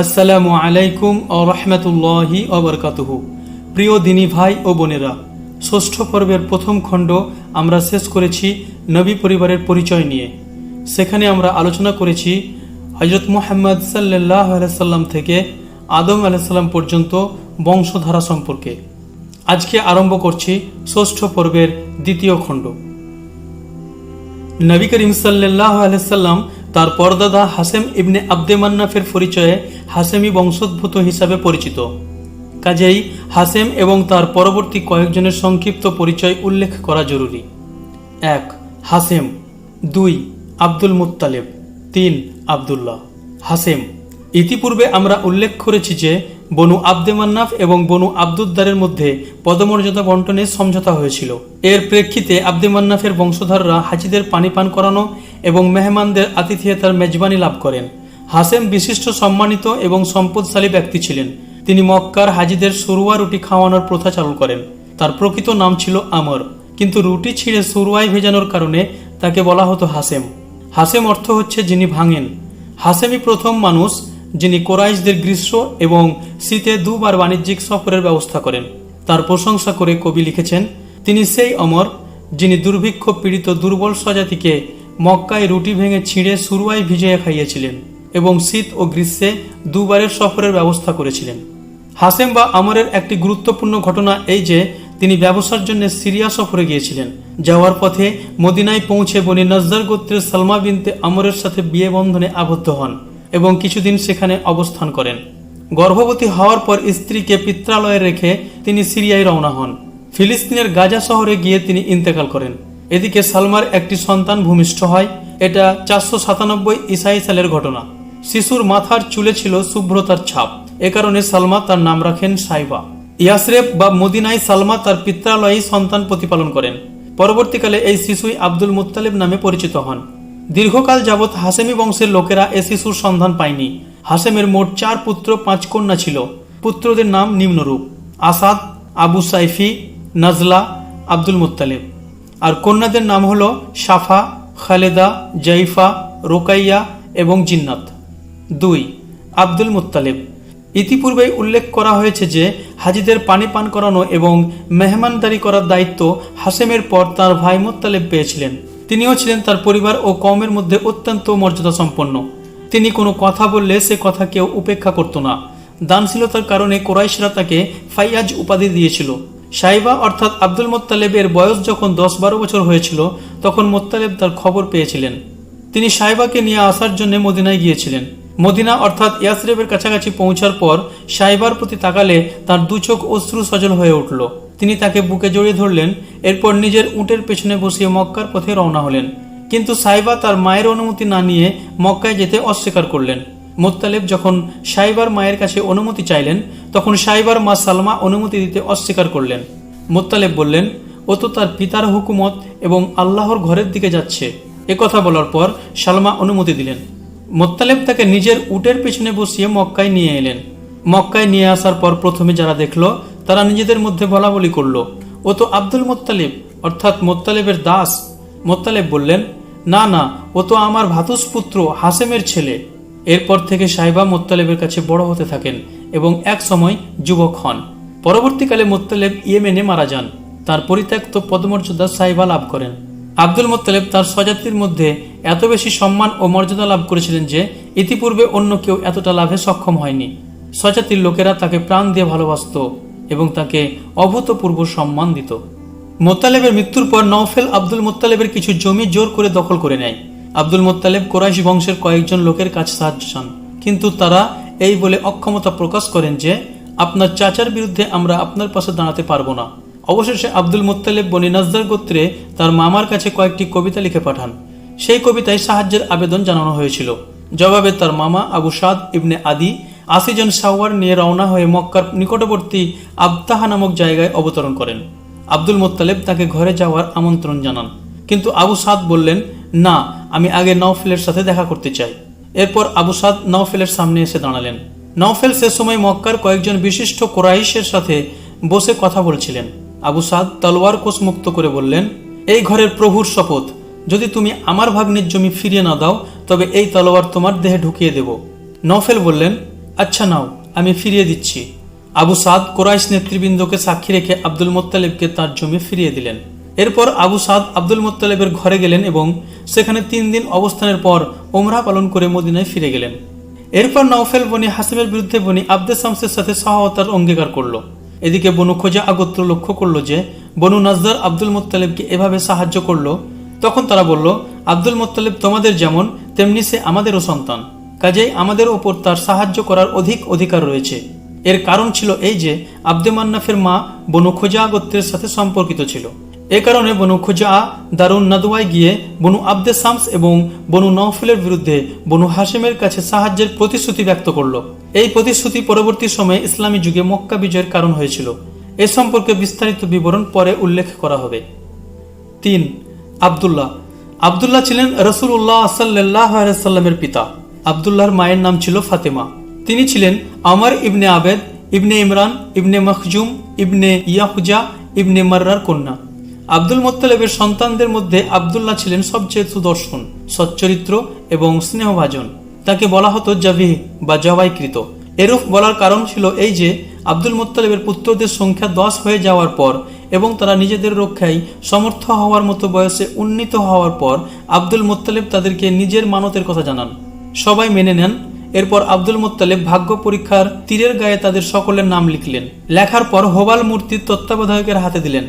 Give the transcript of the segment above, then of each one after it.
আসসালামু আলাইকুম ও রহমতুল্লাহি অবরকাতুহু প্রিয় দিনী ভাই ও বোনেরা, ষষ্ঠ পর্বের প্রথম খণ্ড আমরা শেষ করেছি নবী পরিবারের পরিচয় নিয়ে। সেখানে আমরা আলোচনা করেছি হজরত মোহাম্মদ সাল্লাহ আলাইসাল্লাম থেকে আদম আলাইসাল্লাম পর্যন্ত বংশধারা সম্পর্কে। আজকে আরম্ভ করছি ষষ্ঠ পর্বের দ্বিতীয় খণ্ড। নবী করিম সাল্লাহ আলাইসাল্লাম তার পরদাদা হাসেম ইবনে আব্দে মান্নাফের পরিচয়ে হাসেমি বংশোদ্ভূত হিসাবে পরিচিত। কাজেই হাসেম এবং তার পরবর্তী কয়েকজনের সংক্ষিপ্ত পরিচয় উল্লেখ করা জরুরি। এক, হাসেম। দুই, আব্দুল মুত্তালেব। তিন, আবদুল্লাহ। হাসেম ইতিপূর্বে আমরা উল্লেখ করেছি যে বনু আব্দে মান্নাফ এবং বনু আব্দুদ্দারের মধ্যে পদমর্যাদা বন্টনে সমঝোতা হয়েছিল। এর প্রেক্ষিতে আব্দে মান্নাফের বংশধররা হাজিদের পানি পান করানো এবং মেহমানদের আতিথিয়তার মেজবানি লাভ করেন। হাসেম বিশিষ্ট সম্মানিত এবং সম্পদশালী ব্যক্তি ছিলেন। তিনি মক্কার হাজিদের সরুয়া রুটি খাওয়ানোর প্রথা চালু করেন। তার প্রকৃত নাম ছিল আমর। কিন্তু রুটি ছিঁড়ে সরুয়ায় ভেজানোর কারণে তাকে বলা হতো হাসেম হাসেম অর্থ হচ্ছে যিনি ভাঙেন। হাসেমই প্রথম মানুষ যিনি কোরাইশদের গ্রীষ্ম এবং শীতে দুবার বাণিজ্যিক সফরের ব্যবস্থা করেন। তার প্রশংসা করে কবি লিখেছেন, তিনি সেই অমর যিনি দুর্ভিক্ষ পীড়িত দুর্বল স্বজাতিকে মক্কায় রুটি ভেঙে ছিঁড়ে সুরুয়ায় ভিজিয়ে খাইয়েছিলেন এবং শীত ও গ্রীষ্মে দুবারের সফরের ব্যবস্থা করেছিলেন। হাসেম বা আমরের একটি গুরুত্বপূর্ণ ঘটনা এই যে, তিনি ব্যবসার জন্য সিরিয়া সফরে গিয়েছিলেন। যাওয়ার পথে মদিনায় পৌঁছে বনি নজর গোত্রের সালমা বিনতে আমরের সাথে বিয়ে বন্ধনে আবদ্ধ হন। এবং কিছুদিন সেখানে অবস্থান করেন। গর্ভবতী হওয়ার পর স্ত্রীকে পিত্রালয়ে রেখে তিনি সিরিয়ায় রওনা হন। ফিলিস্তিনের গাজা শহরে গিয়ে তিনি ইন্তেকাল করেন। এদিকে সালমার একটি সন্তান ভূমিষ্ঠ হয়। এটা চারশো সাতানব্বই ইসাই সালের ঘটনা। শিশুর মাথার চুলে ছিল শুভ্রতার ছাপ। এ কারণে সালমা তার নাম রাখেন সাইবা। ইয়াসরেফ বা মদিনায় সালমা তার পিত্রালয়ে সন্তান প্রতিপালন করেন। পরবর্তীকালে এই শিশুই আব্দুল মুত্তালিব নামে পরিচিত হন। দীর্ঘকাল যাবৎ হাসেমি বংশের লোকেরা এ শিশুর সন্ধান পায়নি। হাসেমের মোট চার পুত্র, পাঁচ কন্যা ছিল। পুত্রদের নাম নিম্নরূপ, Asad, Abu Saifi, Nazla, Abdul Muttalib. আর কন্যাদের নাম হল সাফা খালেদা, জাইফা, রোকাইয়া এবং জিন্নাত। দুই, আব্দুল মুত্তালিব। ইতিপূর্বেই উল্লেখ করা হয়েছে যে, হাজিদের পানি পান করানো এবং মেহমানদারি করার দায়িত্ব হাসেমের পর তার ভাই মুত্তালেব পেয়েছিলেন। তিনিও ছিলেন তার পরিবার ও কমের মধ্যে অত্যন্ত মর্যাদা সম্পন্ন তিনি কোনো কথা বললে সে কথা কেউ উপেক্ষা করত না। দানশীলতার কারণে কোরাইশরা তাকে ফাইয়াজ উপাধি দিয়েছিল। সাইবা অর্থাৎ আব্দুল মোত্তালেবের বয়স যখন দশ বারো বছর হয়েছিল, তখন মোত্তালেব তার খবর পেয়েছিলেন। তিনি সাইবাকে নিয়ে আসার জন্য মদিনায় গিয়েছিলেন। মদিনা অর্থাৎ ইয়াসরেবের কাছাকাছি পৌঁছার পর সাইবার প্রতি তাকালে তার দু চোখ অশ্রু সজল হয়ে উঠল। তিনি তাকে বুকে জড়িয়ে ধরলেন, এরপর নিজের উটের পেছনে বসিয়ে মক্কার পথে রওনা হলেন। কিন্তু সাইবা তার মায়ের অনুমতি না নিয়ে মক্কায় যেতে অস্বীকার করলেন। মোত্তালেব যখন সাইবার মায়ের কাছে অনুমতি চাইলেন, তখন সাইবার মা সালমা অনুমতি দিতে অস্বীকার করলেন। মোত্তালেব বললেন, ও তো তার পিতার হুকুমত এবং আল্লাহর ঘরের দিকে যাচ্ছে। এ কথা বলার পর সালমা অনুমতি দিলেন। মোত্তালেব তাকে নিজের উটের পেছনে বসিয়ে মক্কায় নিয়ে এলেন। মক্কায় নিয়ে আসার পর প্রথমে যারা দেখল তারা নিজেদের মধ্যে বলা বলি করল। ও তো আব্দুল মোত্তালিব, অর্থাৎ মোত্তালেবের দাস। মোত্তালেব বললেন, না না, ও তো আমার ভাতুষপুত্র হাসেমের ছেলে। এরপর থেকে সাইবা মোত্তালেবের কাছে বড় হতে থাকেন এবং এক সময় যুবক হন। পরবর্তীকালে মোত্তালেব ইয়েমেনে মারা যান। তার পরিত্যক্ত পদমর্যাদা সাইবা লাভ করেন। আব্দুল মোত্তালেব তার স্বজাতির মধ্যে এত বেশি সম্মান ও মর্যাদা লাভ করেছিলেন যে ইতিপূর্বে অন্য কেউ এতটা লাভে সক্ষম হয়নি। স্বজাতির লোকেরা তাকে প্রাণ দিয়ে ভালোবাসত। এবং তাকে অভূতপূর্ব সম্মান দিত। মোত্তালেবের মৃত্যুর পর নওফেল আব্দুল মোত্তালেবের কিছু জমি জোর করে দখল করে নেয়। আব্দুল মোত্তালেব কোরাইশ বংশের কয়েকজন লোকের কাছে সাহায্য চান। কিন্তু তারা এই বলে অক্ষমতা প্রকাশ করেন যে, আপনার চাচার বিরুদ্ধে আমরা আপনার পাশে দাঁড়াতে পারব না। অবশেষে আব্দুল মোত্তালেব বনি নাজদার গোত্রে তার মামার কাছে কয়েকটি কবিতা লিখে পাঠান। সেই কবিতায় সাহায্যের আবেদন জানানো হয়েছিল। জবাবে তার মামা আবু সাদ ইবনে আদি আশি জন সাওয়ার নিয়ে রওনা হয়ে মক্কার নিকটবর্তী আবতাহা নামক জায়গায় অবতরণ করেন। আব্দুল মোত্তালেব তাকে ঘরে যাওয়ার আমন্ত্রণ জানান। কিন্তু আবু সাদ বললেন, না, আমি আগে নওফেলের সাথে দেখা করতে চাই। এরপর আবু সাদ নওফেলের সামনে এসে দাঁড়ালেন। নওফেল সে সময় মক্কার কয়েকজন বিশিষ্ট কোরাইশের সাথে বসে কথা বলছিলেন। আবু সাদ তলোয়ার কোষ মুক্ত করে বললেন, এই ঘরের প্রভুর শপথ। যদি তুমি আমার ভাগ্নের জমি ফিরিয়ে না দাও, তবে এই তলোয়ার তোমার দেহে ঢুকিয়ে দেব। নফেল বললেন আচ্ছা নাও, আমি ফিরিয়ে দিচ্ছি। আবু সাদ কোরাইশ নেতৃবৃন্দকে সাক্ষী রেখে আব্দুল মোত্তালেবকে তার জমি ফিরিয়ে দিলেন। এরপর আবু সাদ আব্দুল মোত্তালেবের ঘরে গেলেন এবং সেখানে তিন দিন অবস্থানের পর ওমরা পালন করে মদিনায় ফিরে গেলেন। এরপর নওফেল বনি হাসিমের বিরুদ্ধে বনি আব্দে শামসের সাথে সহায়তার অঙ্গীকার করল। এদিকে বনু খোঁজা আগত্র লক্ষ্য করল যে বনু নাজদার আব্দুল মোত্তালেবকে এভাবে সাহায্য করল, তখন তারা বলল, আব্দুল মোত্তালেব তোমাদের যেমন, তেমনি সে আমাদেরও সন্তান। কাজেই আমাদের ওপর তার সাহায্য করার অধিক অধিকার রয়েছে। এর কারণ ছিল এই যে, আব্দে মান্নাফের মা বনু খোজা গোত্রের সাথে সম্পর্কিত ছিল। এ কারণে বনু খোজা দারুণ নাদুয়ায় গিয়ে বনু আব্দে শামস এবং বনু নওফেলের বিরুদ্ধে বনু হাসেমের কাছে সাহায্যের প্রতিশ্রুতি ব্যক্ত করল। এই প্রতিশ্রুতি পরবর্তী সময়ে ইসলামী যুগে মক্কা বিজয়ের কারণ হয়েছিল। এ সম্পর্কে বিস্তারিত বিবরণ পরে উল্লেখ করা হবে। তিন, আবদুল্লাহ। আবদুল্লাহ ছিলেন রসুল্লাহ সাল্লাহ সাল্লামের পিতা। আবদুল্লাহর মায়ের নাম ছিল ফাতেমা। তিনি ছিলেন আমার ইবনে আবেদ, ইবনে ইমরান, ইবনে মখজুম, ইবনে ইয়াহুজা, ইবনে মার্রার কন্যা। আব্দুল মোত্তালেবের সন্তানদের মধ্যে আবদুল্লাহ ছিলেন সবচেয়ে সুদর্শন, সচ্চরিত্র এবং স্নেহভাজন। তাকে বলা হতো জাভি বা জবাইকৃত। এরূপ বলার কারণ ছিল এই যে, আব্দুল মোত্তালেবের পুত্রদের সংখ্যা দশ হয়ে যাওয়ার পর এবং তারা নিজেদের রক্ষায় সমর্থ হওয়ার মতো বয়সে উন্নীত হওয়ার পর আব্দুল মোত্তালেব তাদেরকে নিজের মানতের কথা জানান। সবাই মেনে নেন। এরপর আব্দুল মোত্তালেব ভাগ্য পরীক্ষার তীরের গায়ে তাদের সকলের নাম লিখলেন। লেখার পর হোবাল মূর্তি তত্ত্বাবধায়কের হাতে দিলেন।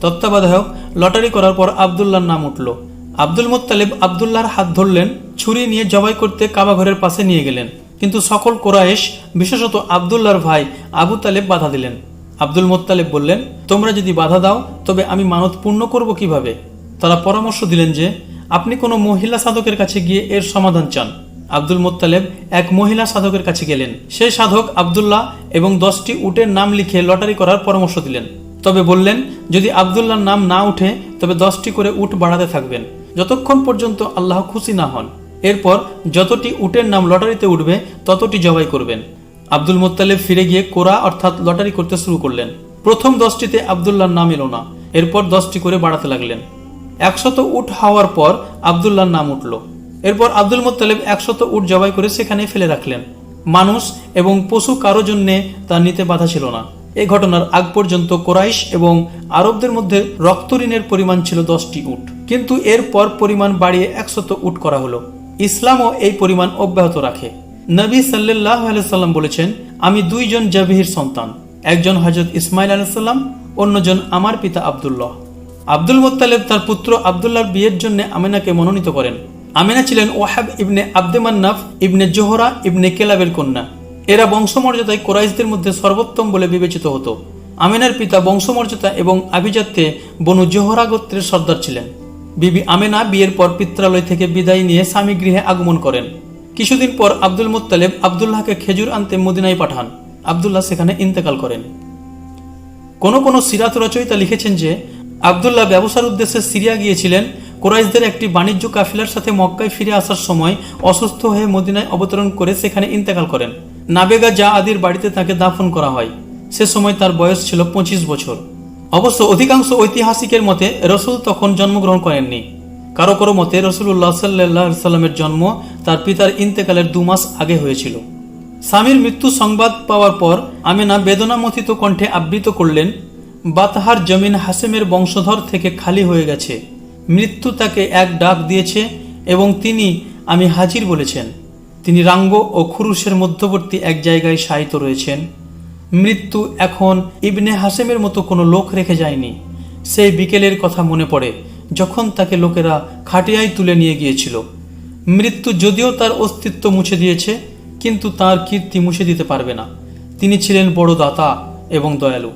তত্ত্বাবধায়ক লটারি করার পর আবদুল্লাহর নাম উঠল। আব্দুল মোত্তালেব আবদুল্লাহর হাত ধরলেন, ছুরি নিয়ে জবাই করতে কাবা ঘরের পাশে নিয়ে গেলেন। কিন্তু সকল কোরায়েশ, বিশেষত আবদুল্লাহর ভাই আবু তালেব বাধা দিলেন। আব্দুল মোত্তালেব বললেন, তোমরা যদি বাধা দাও, তবে আমি মানত পূর্ণ করব কীভাবে? তারা পরামর্শ দিলেন যে, আপনি কোনো মহিলা সাধকের কাছে গিয়ে এর সমাধান চান। আব্দুল মোত্তালেব এক মহিলা সাধকের কাছে গেলেন। সেই সাধক আবদুল্লাহ এবং দশটি উটের নাম লিখে লটারি করার পরামর্শ দিলেন। তবে বললেন, যদি আবদুল্লাহর নাম না উঠে, তবে দশটি করে উট বাড়াতে থাকবেন। যতক্ষণ পর্যন্ত আল্লাহ খুশি না হন, এরপর যতটি উটের নাম লটারিতে উঠবে, ততটি জবাই করবেন। আব্দুল মোত্তালেব ফিরে গিয়ে কোরা অর্থাৎ লটারি করতে শুরু করলেন। প্রথম দশটিতে আবদুল্লাহর নাম এলো না, এরপর দশটি করে বাড়াতে লাগলেন। একশত উট হওয়ার পর আবদুল্লাহর নাম উঠল। এরপর আব্দুল মোত্তালেব একশত উট জবাই করে সেখানে ফেলে রাখলেন। মানুষ এবং পশু কারও জন্যে তা নিতে বাধা ছিল না। এই ঘটনার আগ পর্যন্ত কোরাইশ এবং আরবদের মধ্যে রক্ত ঋণের পরিমাণ ছিল দশটি উট। কিন্তু এর পর পরিমাণ বাড়িয়ে একশত উট করা হলো। ইসলামও এই পরিমাণ অব্যাহত রাখে। নবী সাল্লাহ সাল্লাম বলেছেন, আমি দুইজন জাবিহির সন্তান। একজন হজরত ইসমাইল আলাইসাল্লাম অন্যজন আমার পিতা আবদুল্লাহ। আব্দুল মোত্তালেব তার পুত্র আবদুল্লাহর বিয়ের জন্য আমিনাকে মনোনীত করেন। আমিনা ছিলেন ওয়াহাব ইবনে আব্দে মান্নাফ, ইবনে জোহরা, ইবনে কেলাবের কন্যা। এরা বংশমর্যাদায় কোরাইশদের মধ্যে সর্বোত্তম বলে বিবেচিত হতো। আমিনার পিতা বংশমর্যাদা এবং আভিজাত্যে বনু জোহরা গোত্রের সর্দার ছিলেন। বিবি আমেনা বিয়ের পর পিত্রালয় থেকে বিদায় নিয়ে স্বামী গৃহে আগমন করেন। কিছুদিন পর আব্দুল মোত্তালেব আবদুল্লাহকে খেজুর আনতে মদিনায় পাঠান। আবদুল্লাহ সেখানে ইন্তেকাল করেন। কোন কোন সিরাত রচয়িতা লিখেছেন যে, আবদুল্লাহ ব্যবসার উদ্দেশ্যে সিরিয়া গিয়েছিলেন কোরাইশদের একটি বাণিজ্য কাফিলার সাথে মক্কায় ফিরে আসার সময় অসুস্থ হয়ে মদিনায় অবতরণ করে সেখানে ইন্তেকাল করেন। নাবেগা জা আদির বাড়িতে তাকে দাফন করা হয়। সে সময় তার বয়স ছিল পঁচিশ বছর। অবশ্য অধিকাংশ ঐতিহাসিকের মতে রসুল তখন জন্মগ্রহণ করেননি। কারও কারও মতে রসুল্লাহ সাল্লাহ সাল্লামের জন্ম তার পিতার ইন্তেকালের দু মাস আগে হয়েছিল। স্বামীর মৃত্যু সংবাদ পাওয়ার পর আমেনা বেদনামথিত কণ্ঠে আবৃত করলেন, বাতাহার জমিন হাসেমের বংশধর থেকে খালি হয়ে গেছে। মৃত্যু তাকে এক ডাক দিয়েছে এবং তিনি, আমি হাজির বলেছেন। তিনি রাঙ্গ ও খুরুশের মধ্যবর্তী এক জায়গায় শায়িত রয়েছেন। মৃত্যু এখন ইবনে হাসেমের মতো কোনো লোক রেখে যায়নি। সেই বিকেলের কথা মনে পড়ে যখন তাকে লোকেরা খাটিয়ায় তুলে নিয়ে গিয়েছিল। মৃত্যু যদিও তার অস্তিত্ব মুছে দিয়েছে, কিন্তু তার কীর্তি মুছে দিতে পারবে না। তিনি ছিলেন বড় দাতা এবং দয়ালু।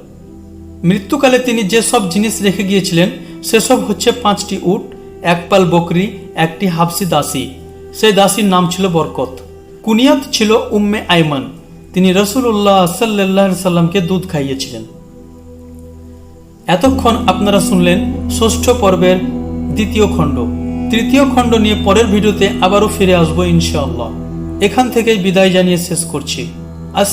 মৃত্যুকালে তিনি যেসব জিনিস রেখে গিয়েছিলেন সেসব হচ্ছে পাঁচটি উট, এক পাল বকরি, একটি হাফসি দাসী। সেই দাসীর নাম ছিল বরকত। কুনিয়াত ছিল উম্মে আইমান তিনি রসুল্লাহ সাল্লাহ সাল্লামকে দুধ খাইয়েছিলেন। এতক্ষণ আপনারা শুনলেন ষষ্ঠ পর্বের দ্বিতীয় খণ্ড। তৃতীয় খণ্ড নিয়ে পরের ভিডিওতে আবারও ফিরে আসব ইনশাআল্লাহ। এখান থেকেই বিদায় জানিয়ে শেষ করছি। আস